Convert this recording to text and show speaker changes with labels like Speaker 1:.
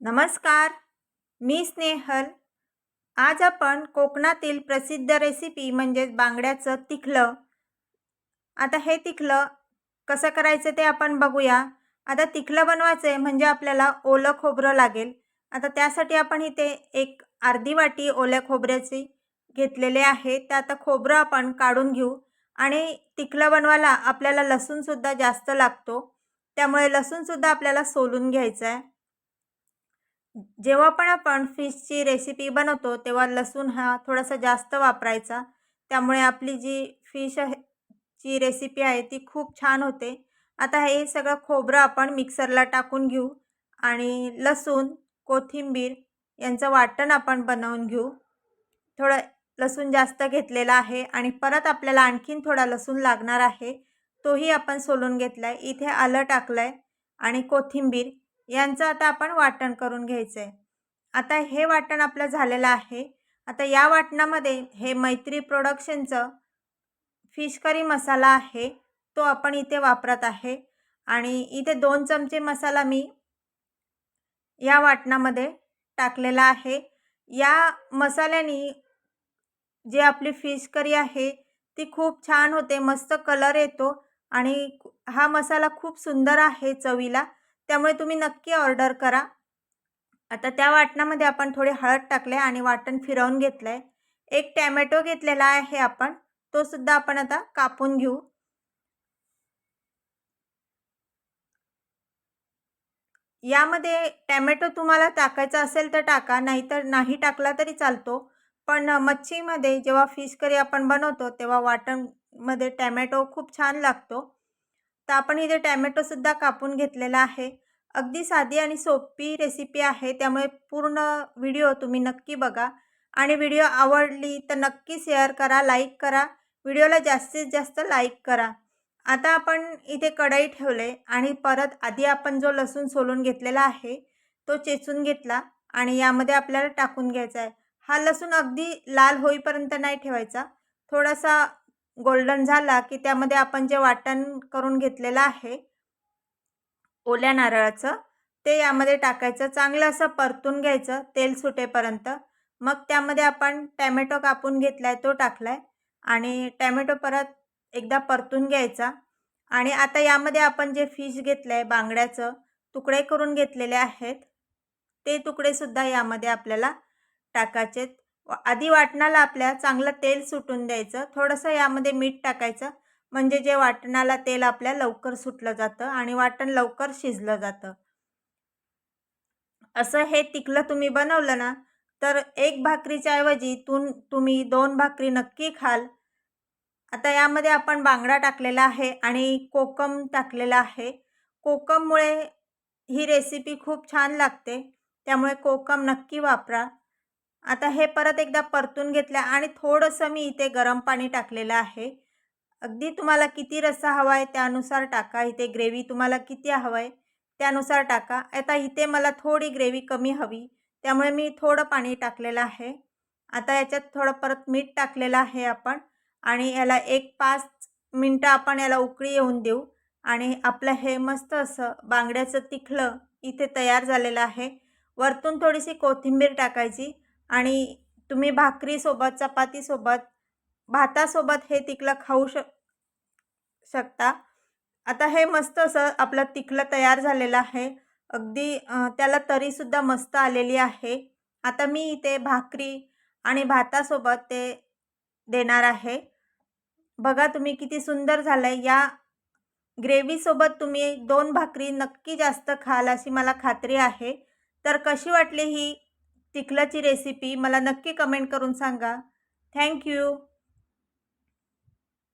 Speaker 1: नमस्कार मी स्नेहल. आज आपण कोकणातील प्रसिद्ध रेसिपी म्हणजेच बांगड्याचं तिखलं. आता हे तिखलं कसं करायचं ते आपण बघूया. आता तिखलं बनवायचं आहे म्हणजे आपल्याला ओलं खोबरं लागेल. आता त्यासाठी आपण इथे एक अर्धी वाटी ओल्या खोबऱ्याची घेतलेले आहे. ते आता खोबरं आपण काढून घेऊ. आणि तिखलं बनवायला आपल्याला लसूणसुद्धा जास्त लागतो. त्यामुळे लसूणसुद्धा आपल्याला सोलून घ्यायचं आहे जेव्हा पण आपण फिशची रेसिपी बनवतो तेव्हा लसूण हा थोडासा जास्त वापरायचा. त्यामुळे आपली जी फिश आहे ची रेसिपी आहे ती खूप छान होते. आता हे सगळं खोबरं आपण मिक्सरला टाकून घेऊ आणि लसूण कोथिंबीर यांचं वाटण आपण बनवून घेऊ. थोडं लसूण जास्त घेतलेला आहे आणि परत आपल्याला आणखीन थोडा लसूण लागणार आहे तोही आपण सोलून घेतला आहे इथे आलं टाकलं आहे आणि कोथिंबीर यांचं आता आपण वाटण करून घ्यायचं आहे आता हे वाटण आपलं झालेलं आहे. आता या वाटणामध्ये हे मैत्री प्रोडक्शनचं फिश करी मसाला आहे. तो आपण इथे वापरत आहे. आणि इथे दोन चमचे मसाला मी या वाटणामध्ये टाकलेला आहे. या मसाल्याने जे आपली फिश करी आहे ती खूप छान होते मस्त कलर येतो आणि हा मसाला खूप सुंदर आहे चवीला. त्यामुळे तुम्ही नक्की ऑर्डर करा. आता त्या वाटणामध्ये आपण थोडे हळद टाकले आणि वाटण फिरवून घेतलं आहे एक टॅमॅटो घेतलेला आहे आपण तो सुद्धा आपण आता कापून घेऊ. यामध्ये टॅमॅटो तुम्हाला टाकायचा असेल तर टाका नाहीतर नाही टाकला तरी चालतो. पण मच्छीमध्ये जेव्हा फिश करी आपण बनवतो तेव्हा वाटणमध्ये टॅमॅटो खूप छान लागतो. तर आपण इथे टॅमॅटोसुद्धा कापून घेतलेला आहे. अगदी साधी आणि सोपी रेसिपी आहे. त्यामुळे पूर्ण व्हिडिओ तुम्ही नक्की बघा. आणि व्हिडिओ आवडली तर नक्की शेअर करा लाईक करा. व्हिडिओला जास्तीत जास्त लाईक करा. आता आपण इथे कढई ठेवले आणि परत आधी आपण जो लसूण सोलून घेतलेला आहे तो चेचून घेतला आणि यामध्ये आपल्याला टाकून घ्यायचा आहे. हा लसूण अगदी लाल होईपर्यंत नाही ठेवायचा. थोडासा गोल्डन झाला की त्यामध्ये आपण जे वाटण करून घेतलेलं आहे ओल्या नारळाचं ते यामध्ये टाकायचं चांगलं असं परतून घ्यायचं तेल सुटेपर्यंत. मग त्यामध्ये आपण टॅमॅटो कापून घेतला आहे तो टाकला आहे आणि टॅमॅटो परत एकदा परतून घ्यायचा. आणि आता यामध्ये आपण जे फिश घेतलं आहे बांगड्याचं तुकडे करून घेतलेले आहेत ते तुकडेसुद्धा यामध्ये आपल्याला टाकायचे आधी वाटणाला आपल्या चांगलं तेल सुटून द्यायचं. थोडंसं यामध्ये मीठ टाकायचं. म्हणजे जे वाटणाला तेल आपल्या लवकर सुटलं जातं आणि वाटण लवकर शिजलं जातं. असं हे तिकलं तुम्ही बनवलं ना तर एक भाकरीच्या ऐवजी तुम तुम्ही दोन भाकरी नक्की खाल. आता यामध्ये आपण बांगडा टाकलेला आहे आणि कोकम टाकलेला आहे. कोकममुळे ही रेसिपी खूप छान लागते. त्यामुळे कोकम नक्की वापरा. आता हे परत एकदा परतून घेतलं आणि थोडंसं मी इथे गरम पाणी टाकलेलं आहे. अगदी तुम्हाला किती रस्सा हवा आहे त्यानुसार टाका. इथे ग्रेव्ही तुम्हाला किती हवं आहे त्यानुसार टाका. आता इथे मला थोडी ग्रेव्ही कमी हवी. त्यामुळे मी थोडं पाणी टाकलेलं आहे. आता याच्यात थोडं परत मीठ टाकलेलं आहे आपण आणि याला एक पाच मिनटं आपण याला उकळी येऊन देऊ. आणि आपलं हे मस्त असं बांगड्याचं तिखलं इथे तयार झालेलं आहे. वरतून थोडीशी कोथिंबीर टाकायची. आणि तुम्ही भाकरीसोबत चपातीसोबत भातासोबत हे तिकलं खाऊ शक शकता. आता हे मस्त असं आपलं तिकलं तयार झालेलं आहे. अगदी त्याला तरीसुद्धा मस्त आलेली आहे. आता मी इथे भाकरी आणि भातासोबत ते देणार आहे. बघा तुम्ही किती सुंदर झालं आहे या ग्रेव्हीसोबत तुम्ही दोन भाकरी नक्की जास्त खाल अशी मला खात्री आहे. तर कशी वाटली ही चिखलाची रेसिपी मला नक्की कमेंट करून सांगा. थँक्यू